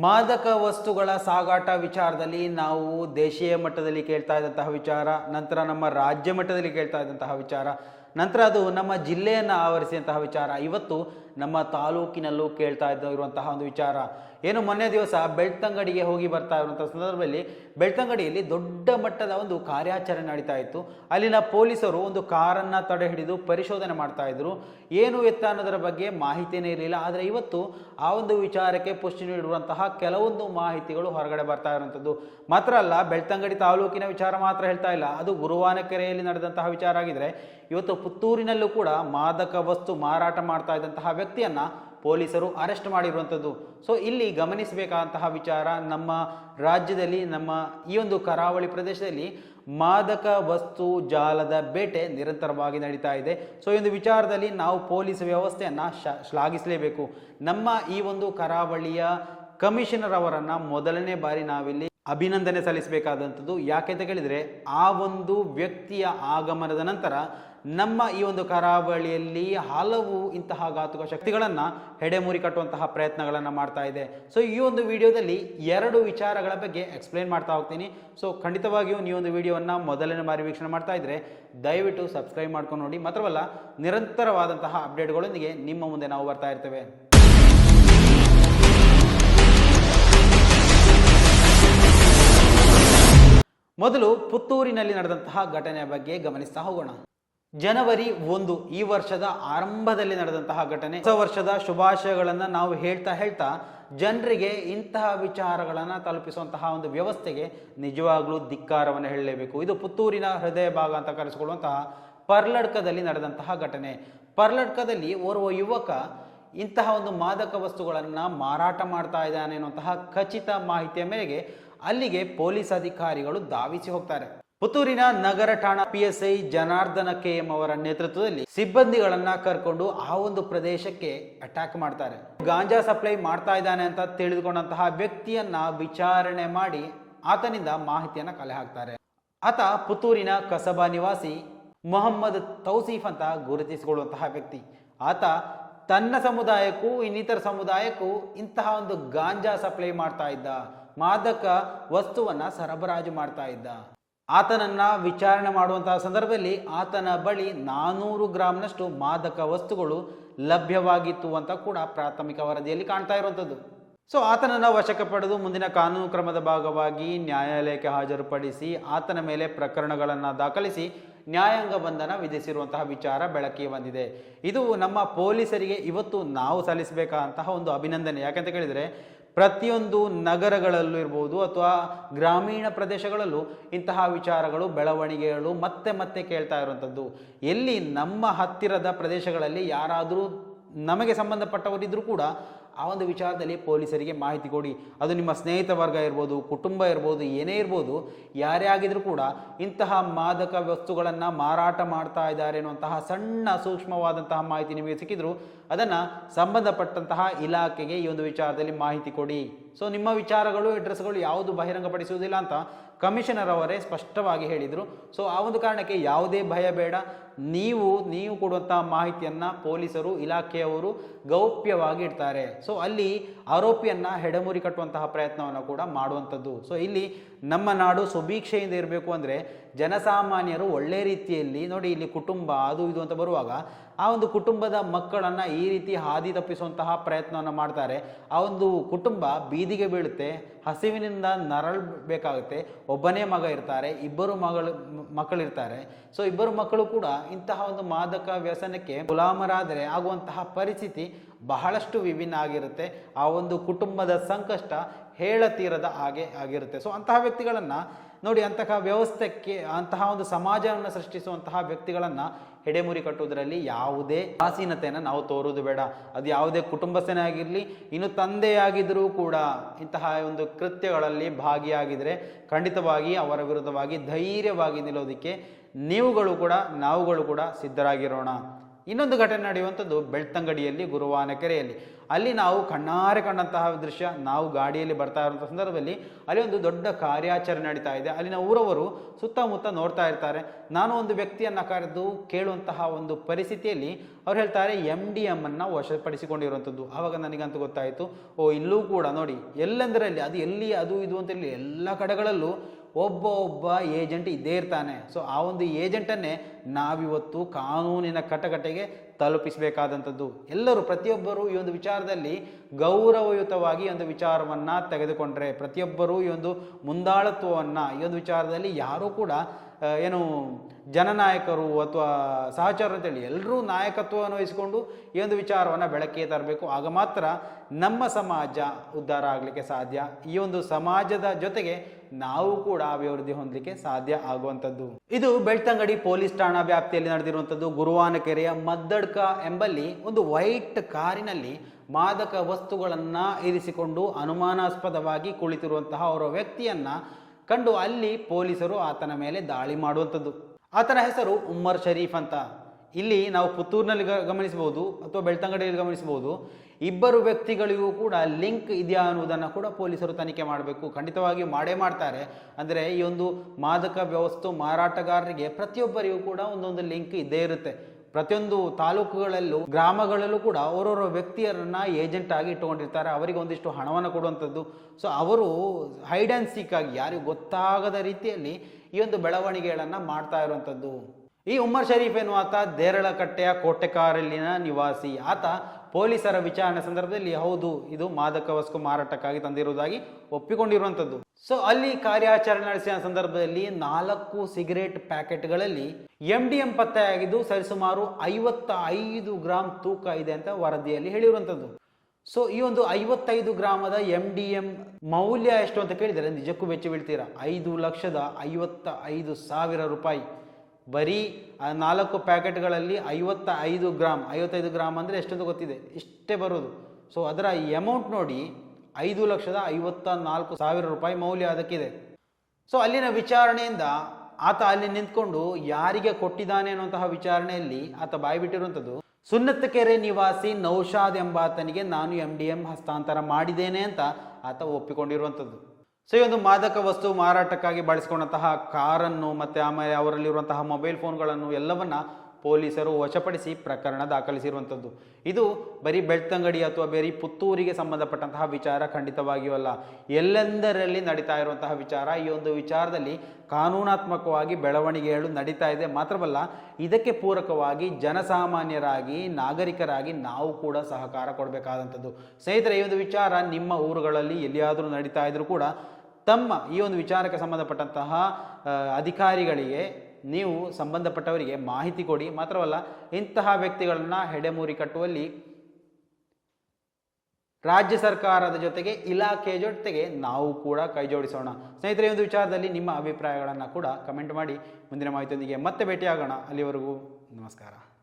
ಮಾದಕ ವಸ್ತುಗಳ ಸಾಗಾಟ ವಿಚಾರದಲ್ಲಿ ನಾವು ದೇಶೀಯ ಮಟ್ಟದಲ್ಲಿ ಕೇಳ್ತಾ ಇದ್ದಂತಹ ವಿಚಾರ, ನಂತರ ನಮ್ಮ ರಾಜ್ಯ ಮಟ್ಟದಲ್ಲಿ ಕೇಳ್ತಾ ಇದ್ದಂತಹ ವಿಚಾರ, ನಂತರ ಅದು ನಮ್ಮ ಜಿಲ್ಲೆಯನ್ನು ಆವರಿಸಿದಂತಹ ವಿಚಾರ. ಇವತ್ತು ನಮ್ಮ ತಾಲೂಕಿನಲ್ಲೂ ಕೇಳ್ತಾ ಇದ್ದ ಇರುವಂತಹ ಒಂದು ವಿಚಾರ. ಏನು ಮೊನ್ನೆ ದಿವಸ ಬೆಳ್ತಂಗಡಿಗೆ ಹೋಗಿ ಬರ್ತಾ ಇರುವಂಥ ಸಂದರ್ಭದಲ್ಲಿ ಬೆಳ್ತಂಗಡಿಯಲ್ಲಿ ದೊಡ್ಡ ಮಟ್ಟದ ಒಂದು ಕಾರ್ಯಾಚರಣೆ ನಡೀತಾ ಇತ್ತು. ಅಲ್ಲಿನ ಪೊಲೀಸರು ಒಂದು ಕಾರನ್ನ ತಡೆ ಹಿಡಿದು ಪರಿಶೋಧನೆ ಮಾಡ್ತಾ ಇದ್ರು. ಏನು ಎತ್ತ ಅನ್ನೋದರ ಬಗ್ಗೆ ಮಾಹಿತಿನೇ ಇರಲಿಲ್ಲ. ಆದರೆ ಇವತ್ತು ಆ ಒಂದು ವಿಚಾರಕ್ಕೆ ಪುಷ್ಟಿ ನೀಡಿರುವಂತಹ ಕೆಲವೊಂದು ಮಾಹಿತಿಗಳು ಹೊರಗಡೆ ಬರ್ತಾ ಇರುವಂಥದ್ದು ಮಾತ್ರ ಅಲ್ಲ, ಬೆಳ್ತಂಗಡಿ ತಾಲೂಕಿನ ವಿಚಾರ ಮಾತ್ರ ಹೇಳ್ತಾ ಇಲ್ಲ. ಅದು ಗುರುವಾನಕೆರೆಯಲ್ಲಿ ನಡೆದಂತಹ ವಿಚಾರ ಆಗಿದ್ರೆ, ಇವತ್ತು ಪುತ್ತೂರಿನಲ್ಲೂ ಕೂಡ ಮಾದಕ ವಸ್ತು ಮಾರಾಟ ಮಾಡ್ತಾ ಇದ್ದಂತಹ ವ್ಯಕ್ತಿಯನ್ನ ಪೊಲೀಸರು ಅರೆಸ್ಟ್ ಮಾಡಿರುವಂಥದ್ದು. ಸೊ ಇಲ್ಲಿ ಗಮನಿಸಬೇಕಾದಂತಹ ವಿಚಾರ ನಮ್ಮ ರಾಜ್ಯದಲ್ಲಿ, ನಮ್ಮ ಈ ಒಂದು ಕರಾವಳಿ ಪ್ರದೇಶದಲ್ಲಿ ಮಾದಕ ವಸ್ತು ಜಾಲದ ಬೇಟೆ ನಿರಂತರವಾಗಿ ನಡೀತಾ ಇದೆ. ಸೊ ಈ ಒಂದು ವಿಚಾರದಲ್ಲಿ ನಾವು ಪೊಲೀಸ್ ವ್ಯವಸ್ಥೆಯನ್ನು ಶ್ಲಾಘಿಸಲೇಬೇಕು. ನಮ್ಮ ಈ ಒಂದು ಕರಾವಳಿಯ ಕಮಿಷನರ್ ಅವರನ್ನು ಮೊದಲನೇ ಬಾರಿ ನಾವಿಲ್ಲಿ ಅಭಿನಂದನೆ ಸಲ್ಲಿಸಬೇಕಾದಂಥದ್ದು. ಯಾಕೆಂತ ಕೇಳಿದರೆ, ಆ ಒಂದು ವ್ಯಕ್ತಿಯ ಆಗಮನದ ನಂತರ ನಮ್ಮ ಈ ಒಂದು ಕರಾವಳಿಯಲ್ಲಿ ಹಲವು ಇಂತಹ ಘಾತುಕ ಶಕ್ತಿಗಳನ್ನು ಹೆಡೆಮುರಿ ಕಟ್ಟುವಂತಹ ಪ್ರಯತ್ನಗಳನ್ನು ಮಾಡ್ತಾ ಇದೆ. ಸೊ ಈ ಒಂದು ವಿಡಿಯೋದಲ್ಲಿ ಎರಡು ವಿಚಾರಗಳ ಬಗ್ಗೆ ಎಕ್ಸ್ಪ್ಲೇನ್ ಮಾಡ್ತಾ ಹೋಗ್ತೀನಿ. ಸೊ ಖಂಡಿತವಾಗಿಯೂ ನೀವು ಒಂದು ವಿಡಿಯೋವನ್ನು ಮೊದಲನೇ ಬಾರಿ ವೀಕ್ಷಣೆ ಮಾಡ್ತಾ ಇದ್ದರೆ ದಯವಿಟ್ಟು ಸಬ್ಸ್ಕ್ರೈಬ್ ಮಾಡ್ಕೊಂಡು ನೋಡಿ. ಮಾತ್ರವಲ್ಲ, ನಿರಂತರವಾದಂತಹ ಅಪ್ಡೇಟ್ಗಳೊಂದಿಗೆ ನಿಮ್ಮ ಮುಂದೆ ನಾವು ಬರ್ತಾ ಇರ್ತೇವೆ. ಮೊದಲು ಪುತ್ತೂರಿನಲ್ಲಿ ನಡೆದಂತಹ ಘಟನೆಯ ಬಗ್ಗೆ ಗಮನಿಸ್ತಾ ಹೋಗೋಣ. ಜನವರಿ ಒಂದು, ಈ ವರ್ಷದ ಆರಂಭದಲ್ಲಿ ನಡೆದಂತಹ ಘಟನೆ. ಹೊಸ ವರ್ಷದ ಶುಭಾಶಯಗಳನ್ನು ನಾವು ಹೇಳ್ತಾ ಹೇಳ್ತಾ ಜನರಿಗೆ ಇಂತಹ ವಿಚಾರಗಳನ್ನು ತಲುಪಿಸುವಂತಹ ಒಂದು ವ್ಯವಸ್ಥೆಗೆ ನಿಜವಾಗ್ಲೂ ಧಿಕ್ಕಾರವನ್ನು ಹೇಳಲೇಬೇಕು. ಇದು ಪುತ್ತೂರಿನ ಹೃದಯ ಭಾಗ ಅಂತ ಕರೆಸಿಕೊಳ್ಳುವಂತಹ ಪರ್ಲಡ್ಕದಲ್ಲಿ ನಡೆದಂತಹ ಘಟನೆ. ಪರ್ಲಡ್ಕದಲ್ಲಿ ಓರ್ವ ಯುವಕ ಇಂತಹ ಒಂದು ಮಾದಕ ವಸ್ತುಗಳನ್ನು ಮಾರಾಟ ಮಾಡ್ತಾ ಇದ್ದಾನೆ ಅನ್ನುವಂತಹ ಖಚಿತ ಮಾಹಿತಿಯ ಮೇರೆಗೆ ಅಲ್ಲಿಗೆ ಪೊಲೀಸ್ ಅಧಿಕಾರಿಗಳು ಧಾವಿಸಿ ಹೋಗ್ತಾರೆ. ಪುತ್ತೂರಿನ ನಗರ ಠಾಣಾ ಪಿಎಸ್ಐ ಜನಾರ್ದನ ಕೆ ಎಂ ಅವರ ನೇತೃತ್ವದಲ್ಲಿ ಸಿಬ್ಬಂದಿಗಳನ್ನ ಕರ್ಕೊಂಡು ಆ ಒಂದು ಪ್ರದೇಶಕ್ಕೆ ಅಟ್ಯಾಕ್ ಮಾಡ್ತಾರೆ. ಗಾಂಜಾ ಸಪ್ಲೈ ಮಾಡ್ತಾ ಇದ್ದಾನೆ ಅಂತ ತಿಳಿದುಕೊಂಡಂತಹ ವ್ಯಕ್ತಿಯನ್ನ ವಿಚಾರಣೆ ಮಾಡಿ ಆತನಿಂದ ಮಾಹಿತಿಯನ್ನ ಕಲೆ ಹಾಕ್ತಾರೆ. ಆತ ಪುತ್ತೂರಿನ ಕಸಬಾ ನಿವಾಸಿ ಮೊಹಮ್ಮದ್ ತೌಸೀಫ್ ಅಂತ ಗುರುತಿಸಿಕೊಳ್ಳುವಂತಹ ವ್ಯಕ್ತಿ. ಆತ ತನ್ನ ಸಮುದಾಯಕ್ಕೂ ಇನ್ನಿತರ ಸಮುದಾಯಕ್ಕೂ ಇಂತಹ ಒಂದು ಗಾಂಜಾ ಸಪ್ಲೈ ಮಾಡ್ತಾ ಇದ್ದ. ಮಾದಕ ವಸ್ತುವನ್ನ ಸರಬರಾಜು ಮಾಡ್ತಾ ಇದ್ದ. ಆತನನ್ನ ವಿಚಾರಣೆ ಮಾಡುವಂತಹ ಸಂದರ್ಭದಲ್ಲಿ ಆತನ ಬಳಿ ನಾನೂರು ಗ್ರಾಮ್ನಷ್ಟು ಮಾದಕ ವಸ್ತುಗಳು ಲಭ್ಯವಾಗಿತ್ತು ಅಂತ ಕೂಡ ಪ್ರಾಥಮಿಕ ವರದಿಯಲ್ಲಿ ಕಾಣ್ತಾ ಇರುವಂಥದ್ದು. ಸೊ ಆತನನ್ನು ವಶಕ್ಕೆ ಪಡೆದು ಮುಂದಿನ ಕಾನೂನು ಕ್ರಮದ ಭಾಗವಾಗಿ ನ್ಯಾಯಾಲಯಕ್ಕೆ ಹಾಜರುಪಡಿಸಿ ಆತನ ಮೇಲೆ ಪ್ರಕರಣಗಳನ್ನು ದಾಖಲಿಸಿ ನ್ಯಾಯಾಂಗ ಬಂಧನ ವಿಧಿಸಿರುವಂತಹ ವಿಚಾರ ಬೆಳಕಿಗೆ ಬಂದಿದೆ. ಇದು ನಮ್ಮ ಪೊಲೀಸರಿಗೆ ಇವತ್ತು ನಾವು ಸಲ್ಲಿಸಬೇಕಾದಂತಹ ಒಂದು ಅಭಿನಂದನೆ. ಯಾಕಂತ ಕೇಳಿದರೆ ಪ್ರತಿಯೊಂದು ನಗರಗಳಲ್ಲೂ ಇರ್ಬೋದು ಅಥವಾ ಗ್ರಾಮೀಣ ಪ್ರದೇಶಗಳಲ್ಲೂ ಇಂತಹ ವಿಚಾರಗಳು, ಬೆಳವಣಿಗೆಗಳು ಮತ್ತೆ ಮತ್ತೆ ಕೇಳ್ತಾ ಇರುವಂಥದ್ದು. ಎಲ್ಲಿ ನಮ್ಮ ಹತ್ತಿರದ ಪ್ರದೇಶಗಳಲ್ಲಿ ಯಾರಾದರೂ ನಮಗೆ ಸಂಬಂಧಪಟ್ಟವರಿದ್ದರೂ ಕೂಡ ಆ ಒಂದು ವಿಚಾರದಲ್ಲಿ ಪೊಲೀಸರಿಗೆ ಮಾಹಿತಿ ಕೊಡಿ. ಅದು ನಿಮ್ಮ ಸ್ನೇಹಿತ ವರ್ಗ ಇರ್ಬೋದು, ಕುಟುಂಬ ಇರ್ಬೋದು, ಏನೇ ಇರ್ಬೋದು, ಯಾರೇ ಆಗಿದ್ರೂ ಕೂಡ ಇಂತಹ ಮಾದಕ ವಸ್ತುಗಳನ್ನು ಮಾರಾಟ ಮಾಡ್ತಾ ಇದ್ದಾರೆ ಅನ್ನುವಂತಹ ಸಣ್ಣ ಸೂಕ್ಷ್ಮವಾದಂತಹ ಮಾಹಿತಿ ನಿಮಗೆ ಸಿಕ್ಕಿದ್ರು ಅದನ್ನು ಸಂಬಂಧಪಟ್ಟಂತಹ ಇಲಾಖೆಗೆ ಈ ಒಂದು ವಿಚಾರದಲ್ಲಿ ಮಾಹಿತಿ ಕೊಡಿ. ಸೊ ನಿಮ್ಮ ವಿಚಾರಗಳು ಅಡ್ರೆಸ್ಗಳು ಯಾವುದು ಬಹಿರಂಗಪಡಿಸುವುದಿಲ್ಲ ಅಂತ ಕಮಿಷನರ್ ಅವರೇ ಸ್ಪಷ್ಟವಾಗಿ ಹೇಳಿದರು. ಸೊ ಆ ಒಂದು ಕಾರಣಕ್ಕೆ ಯಾವುದೇ ಭಯ ಬೇಡ. ನೀವು ನೀವು ಕೊಡುವಂಥ ಮಾಹಿತಿಯನ್ನು ಪೊಲೀಸರು, ಇಲಾಖೆಯವರು ಗೌಪ್ಯವಾಗಿ ಇಡ್ತಾರೆ. ಸೊ ಅಲ್ಲಿ ಆರೋಪಿಯನ್ನು ಹೆಡಮುರಿ ಕಟ್ಟುವಂತಹ ಪ್ರಯತ್ನವನ್ನು ಕೂಡ ಮಾಡುವಂಥದ್ದು. ಸೊ ಇಲ್ಲಿ ನಮ್ಮ ನಾಡು ಸುಭೀಕ್ಷೆಯಿಂದ ಇರಬೇಕು ಅಂದರೆ ಜನಸಾಮಾನ್ಯರು ಒಳ್ಳೆ ರೀತಿಯಲ್ಲಿ ನೋಡಿ ಇಲ್ಲಿ ಕುಟುಂಬ ಅದು ಇದು ಅಂತ ಬರುವಾಗ ಆ ಒಂದು ಕುಟುಂಬದ ಮಕ್ಕಳನ್ನು ಈ ರೀತಿ ಹಾದಿ ತಪ್ಪಿಸುವಂತಹ ಪ್ರಯತ್ನವನ್ನು ಮಾಡ್ತಾರೆ. ಆ ಒಂದು ಕುಟುಂಬ ಬೀದಿಗೆ ಬೀಳುತ್ತೆ, ಹಸಿವಿನಿಂದ ನರಳಬೇಕಾಗುತ್ತೆ ಒಬ್ಬನೇ ಮಗ ಇರ್ತಾರೆ, ಇಬ್ಬರು ಮಗಳು, ಮಕ್ಕಳಿರ್ತಾರೆ. ಸೊ ಇಬ್ಬರು ಮಕ್ಕಳು ಕೂಡ ಇಂತಹ ಒಂದು ಮಾದಕ ವ್ಯಸನಕ್ಕೆ ಗುಲಾಮರಾದರೆ ಆಗುವಂತಹ ಪರಿಸ್ಥಿತಿ ಬಹಳಷ್ಟು ವಿಭಿನ್ನ ಆಗಿರುತ್ತೆ. ಆ ಒಂದು ಕುಟುಂಬದ ಸಂಕಷ್ಟ ಹೇಳತೀರದ ಹಾಗೆ ಆಗಿರುತ್ತೆ. ಸೊ ಅಂತಹ ವ್ಯಕ್ತಿಗಳನ್ನು ನೋಡಿ, ಅಂತಹ ವ್ಯವಸ್ಥೆಗೆ ಅಂತಹ ಒಂದು ಸಮಾಜವನ್ನು ಸೃಷ್ಟಿಸುವಂತಹ ವ್ಯಕ್ತಿಗಳನ್ನು ಹೆಡೆಮುರಿ ಕಟ್ಟುವುದರಲ್ಲಿ ಯಾವುದೇ ಆಸೀನತೆಯನ್ನು ನಾವು ತೋರುವುದು ಬೇಡ. ಅದು ಯಾವುದೇ ಕುಟುಂಬಸ್ಥನೇ ಆಗಿರಲಿ, ಇನ್ನು ತಂದೆಯಾಗಿದ್ದರೂ ಕೂಡ ಇಂತಹ ಒಂದು ಕೃತ್ಯಗಳಲ್ಲಿ ಭಾಗಿಯಾಗಿದ್ದರೆ ಖಂಡಿತವಾಗಿ ಅವರ ವಿರುದ್ಧವಾಗಿ ಧೈರ್ಯವಾಗಿ ನಿಲ್ಲೋದಕ್ಕೆ ನೀವುಗಳು ಕೂಡ, ನಾವುಗಳು ಕೂಡ ಸಿದ್ಧರಾಗಿರೋಣ. ಇನ್ನೊಂದು ಘಟನೆ ನಡೆಯುವಂಥದ್ದು ಬೆಳ್ತಂಗಡಿಯಲ್ಲಿ ಗುರುವಾನಕೆರೆಯಲ್ಲಿ ಅಲ್ಲಿ ನಾವು ಕಣ್ಣಾರೆ ಕಂಡಂತಹ ದೃಶ್ಯ, ನಾವು ಗಾಡಿಯಲ್ಲಿ ಬರ್ತಾ ಇರುವಂಥ ಸಂದರ್ಭದಲ್ಲಿ ಅಲ್ಲಿ ಒಂದು ದೊಡ್ಡ ಕಾರ್ಯಾಚರಣೆ ನಡೀತಾ ಇದೆ. ಅಲ್ಲಿನ ಊರವರು ಸುತ್ತಮುತ್ತ ನೋಡ್ತಾ ಇರ್ತಾರೆ. ನಾನು ಒಂದು ವ್ಯಕ್ತಿಯನ್ನು ಕರೆದು ಕೇಳುವಂತಹ ಒಂದು ಪರಿಸ್ಥಿತಿಯಲ್ಲಿ ಅವ್ರು ಹೇಳ್ತಾರೆ ಎಂ ಡಿ ಎಂ ಅನ್ನು ವಶಪಡಿಸಿಕೊಂಡಿರುವಂಥದ್ದು. ಆವಾಗ ನನಗಂತೂ ಗೊತ್ತಾಯಿತು, ಓ, ಇಲ್ಲೂ ಕೂಡ ನೋಡಿ, ಎಲ್ಲೆಂದರಲ್ಲಿ, ಅದು ಎಲ್ಲಿ, ಅದು ಇದು ಅಂತ ಹೇಳಿ ಎಲ್ಲ ಕಡೆಗಳಲ್ಲೂ ಒಬ್ಬ ಒಬ್ಬ ಏಜೆಂಟ್ ಇದ್ದೇ ಇರ್ತಾನೆ. ಸೊ ಆ ಒಂದು ಏಜೆಂಟನ್ನೇ ನಾವಿವತ್ತು ಕಾನೂನಿನ ಕಟಕಟೆಗೆ ತಲುಪಿಸಬೇಕಾದಂಥದ್ದು. ಎಲ್ಲರೂ, ಪ್ರತಿಯೊಬ್ಬರು ಈ ಒಂದು ವಿಚಾರದಲ್ಲಿ ಗೌರವಯುತವಾಗಿ ಒಂದು ವಿಚಾರವನ್ನು ತೆಗೆದುಕೊಂಡ್ರೆ, ಪ್ರತಿಯೊಬ್ಬರೂ ಈ ಒಂದು ಮುಂದಾಳತ್ವವನ್ನು, ಈ ಒಂದು ವಿಚಾರದಲ್ಲಿ ಯಾರೂ ಕೂಡ ಏನು ಜನನಾಯಕರು ಅಥವಾ ಸಹಚರರು ಅಂತೇಳಿ ಎಲ್ಲರೂ ನಾಯಕತ್ವವನ್ನು ವಹಿಸಿಕೊಂಡು ಈ ಒಂದು ವಿಚಾರವನ್ನು ಬೆಳಕಿಗೆ ತರಬೇಕು. ಆಗ ಮಾತ್ರ ನಮ್ಮ ಸಮಾಜ ಉದ್ಧಾರ ಆಗಲಿಕ್ಕೆ ಸಾಧ್ಯ. ಈ ಒಂದು ಸಮಾಜದ ಜೊತೆಗೆ ನಾವು ಕೂಡ ಅಭಿವೃದ್ಧಿ ಹೊಂದಲಿಕ್ಕೆ ಸಾಧ್ಯ ಆಗುವಂಥದ್ದು. ಇದು ಬೆಳ್ತಂಗಡಿ ಪೊಲೀಸ್ ಠಾಣಾ ವ್ಯಾಪ್ತಿಯಲ್ಲಿ ನಡೆದಿರುವಂಥದ್ದು. ಗುರುವಾನಕೆರೆಯ ಮದ್ದಡ್ಕ ಎಂಬಲ್ಲಿ ಒಂದು ವೈಟ್ ಕಾರಿನಲ್ಲಿ ಮಾದಕ ವಸ್ತುಗಳನ್ನು ಇರಿಸಿಕೊಂಡು ಅನುಮಾನಾಸ್ಪದವಾಗಿ ಕುಳಿತಿರುವಂತಹ ಅವರ ವ್ಯಕ್ತಿಯನ್ನ ಕಂಡು ಅಲ್ಲಿ ಪೊಲೀಸರು ಆತನ ಮೇಲೆ ದಾಳಿ ಮಾಡುವಂಥದ್ದು. ಆತನ ಹೆಸರು ಉಮ್ಮರ್ ಶರೀಫ್ ಅಂತ. ಇಲ್ಲಿ ನಾವು ಪುತ್ತೂರಿನಲ್ಲಿ ಗಮನಿಸಬಹುದು ಅಥವಾ ಬೆಳ್ತಂಗಡಿಯಲ್ಲಿ ಗಮನಿಸಬಹುದು. ಇಬ್ಬರು ವ್ಯಕ್ತಿಗಳಿಗೂ ಕೂಡ ಲಿಂಕ್ ಇದೆಯಾ ಅನ್ನುವುದನ್ನು ಕೂಡ ಪೊಲೀಸರು ತನಿಖೆ ಮಾಡಬೇಕು. ಖಂಡಿತವಾಗಿ ಮಾಡೇ ಮಾಡ್ತಾರೆ. ಅಂದರೆ ಈ ಒಂದು ಮಾದಕ ವ್ಯವಸ್ಥೆ ಮಾರಾಟಗಾರರಿಗೆ ಪ್ರತಿಯೊಬ್ಬರಿಗೂ ಕೂಡ ಒಂದೊಂದು ಲಿಂಕ್ ಇದ್ದೇ ಇರುತ್ತೆ. ಪ್ರತಿಯೊಂದು ತಾಲೂಕುಗಳಲ್ಲೂ, ಗ್ರಾಮಗಳಲ್ಲೂ ಕೂಡ ಅವರವರ ವ್ಯಕ್ತಿಯರನ್ನ ಏಜೆಂಟ್ ಆಗಿ ಇಟ್ಟುಕೊಂಡಿರ್ತಾರೆ. ಅವರಿಗೆ ಒಂದಿಷ್ಟು ಹಣವನ್ನು ಕೊಡುವಂಥದ್ದು. ಸೊ ಅವರು ಹೈಡ್ ಆ್ಯಂಡ್ ಸೀಕ್ ಆಗಿ ಯಾರಿಗೂ ಗೊತ್ತಾಗದ ರೀತಿಯಲ್ಲಿ ಈ ಒಂದು ಬೆಳವಣಿಗೆಗಳನ್ನು ಮಾಡ್ತಾ ಇರುವಂಥದ್ದು. ಈ ಉಮರ್ ಶರೀಫ್ ಎನ್ನುವಾತ ದೇರಳಕಟ್ಟೆಯ ಕೋಟೆಕಾರಲ್ಲಿನ ನಿವಾಸಿ. ಆತ ಪೊಲೀಸರ ವಿಚಾರಣೆ ಸಂದರ್ಭದಲ್ಲಿ ಹೌದು, ಇದು ಮಾದಕ ವಸ್ತು ಮಾರಾಟಕ್ಕಾಗಿ ತಂದಿರುವುದಾಗಿ ಒಪ್ಪಿಕೊಂಡಿರುವಂಥದ್ದು. ಸೊ ಅಲ್ಲಿ ಕಾರ್ಯಾಚರಣೆ ನಡೆಸಿದ ಸಂದರ್ಭದಲ್ಲಿ ನಾಲ್ಕು ಸಿಗರೇಟ್ ಪ್ಯಾಕೆಟ್ಗಳಲ್ಲಿ ಎಂ ಡಿ ಎಂ ಪತ್ತೆಯಾಗಿದ್ದು ಸರಿಸುಮಾರು ಐವತ್ತ ಐದು ಗ್ರಾಂ ತೂಕ ಇದೆ ಅಂತ ವರದಿಯಲ್ಲಿ ಹೇಳಿರುವಂಥದ್ದು ಸೊ ಈ ಒಂದು ಐವತ್ತೈದು ಗ್ರಾಮದ ಎಂ ಡಿ ಎಂ ಮೌಲ್ಯ ಎಷ್ಟು ಅಂತ ಕೇಳಿದರೆ ನಿಜಕ್ಕೂ ವೆಚ್ಚ ಬೀಳ್ತೀರಾ? ಐದು ಲಕ್ಷದ ಐವತ್ತ ಐದು ಸಾವಿರ ರೂಪಾಯಿ. ಬರೀ, ಆ, ನಾಲ್ಕು ಪ್ಯಾಕೆಟ್ಗಳಲ್ಲಿ ಐವತ್ತ ಐದು ಗ್ರಾಮ್ ಐವತ್ತೈದು ಗ್ರಾಮ್ ಅಂದರೆ ಎಷ್ಟೊಂದು ಗೊತ್ತಿದೆ? ಇಷ್ಟೇ ಬರೋದು. ಸೊ ಅದರ ಎಮೌಂಟ್ ನೋಡಿ ಐದು ಲಕ್ಷದ ಐವತ್ತ ನಾಲ್ಕು ಸಾವಿರ ರೂಪಾಯಿ ಮೌಲ್ಯ ಅದಕ್ಕಿದೆ. ಸೊ ಅಲ್ಲಿನ ವಿಚಾರಣೆಯಿಂದ ಆತ ಅಲ್ಲಿ ನಿಂತ್ಕೊಂಡು ಯಾರಿಗೆ ಕೊಟ್ಟಿದ್ದಾನೆ ಅನ್ನುವಂತಹ ವಿಚಾರಣೆಯಲ್ಲಿ ಆತ ಬಾಯಿ ಬಿಟ್ಟಿರುವಂಥದ್ದು, ಸುನ್ನತ್ತಕೆರೆ ನಿವಾಸಿ ನೌಶಾದ್ ಎಂಬಾತನಿಗೆ ನಾನು ಎಂ ಡಿ ಎಂ ಹಸ್ತಾಂತರ ಮಾಡಿದ್ದೇನೆ ಅಂತ ಆತ ಒಪ್ಪಿಕೊಂಡಿರುವಂಥದ್ದು. ಸೊ ಈ ಒಂದು ಮಾದಕ ವಸ್ತು ಮಾರಾಟಕ್ಕಾಗಿ ಬಳಸ್ಕೊಂಡಂತಹ ಕಾರನ್ನು ಮತ್ತೆ ಆಮೇಲೆ ಅವರಲ್ಲಿರುವಂತಹ ಮೊಬೈಲ್ ಫೋನ್ಗಳನ್ನು ಎಲ್ಲವನ್ನ ಪೊಲೀಸರು ವಶಪಡಿಸಿ ಪ್ರಕರಣ ದಾಖಲಿಸಿರುವಂಥದ್ದು. ಇದು ಬರೀ ಬೆಳ್ತಂಗಡಿ ಅಥವಾ ಬೇರೆ ಪುತ್ತೂರಿಗೆ ಸಂಬಂಧಪಟ್ಟಂತಹ ವಿಚಾರ ಖಂಡಿತವಾಗಿಯೂ ಅಲ್ಲ ಎಲ್ಲೆಂದರಲ್ಲಿ ನಡೀತಾ ಇರುವಂತಹ ವಿಚಾರ? ಈ ಒಂದು ವಿಚಾರದಲ್ಲಿ ಕಾನೂನಾತ್ಮಕವಾಗಿ ಬೆಳವಣಿಗೆಗಳು ನಡೀತಾ ಇದೆ. ಮಾತ್ರವಲ್ಲ, ಇದಕ್ಕೆ ಪೂರಕವಾಗಿ ಜನಸಾಮಾನ್ಯರಾಗಿ, ನಾಗರಿಕರಾಗಿ ನಾವು ಕೂಡ ಸಹಕಾರ ಕೊಡಬೇಕಾದಂಥದ್ದು. ಸ್ನೇಹಿತರೆ, ಈ ಒಂದು ವಿಚಾರ ನಿಮ್ಮ ಊರುಗಳಲ್ಲಿ ಎಲ್ಲಿಯಾದರೂ ನಡೀತಾ ಇದ್ರೂ ಕೂಡ ತಮ್ಮ ಈ ಒಂದು ವಿಚಾರಕ್ಕೆ ಸಂಬಂಧಪಟ್ಟಂತಹ ಅಧಿಕಾರಿಗಳಿಗೆ ನೀವು ಸಂಬಂಧಪಟ್ಟವರಿಗೆ ಮಾಹಿತಿ ಕೊಡಿ. ಮಾತ್ರವಲ್ಲ, ಇಂತಹ ವ್ಯಕ್ತಿಗಳನ್ನು ಹೆಡೆಮೂರಿ ಕಟ್ಟುವಲ್ಲಿ ರಾಜ್ಯ ಸರ್ಕಾರದ ಜೊತೆಗೆ ಇಲಾಖೆಯ ಜೊತೆಗೆ ನಾವು ಕೂಡ ಕೈಜೋಡಿಸೋಣ ಸ್ನೇಹಿತರೆ ಒಂದು ವಿಚಾರದಲ್ಲಿ ನಿಮ್ಮ ಅಭಿಪ್ರಾಯಗಳನ್ನು ಕೂಡ ಕಮೆಂಟ್ ಮಾಡಿ. ಮುಂದಿನ ಮಾಹಿತಿಯೊಂದಿಗೆ ಮತ್ತೆ ಭೇಟಿಯಾಗೋಣ. ಅಲ್ಲಿವರೆಗೂ ನಮಸ್ಕಾರ.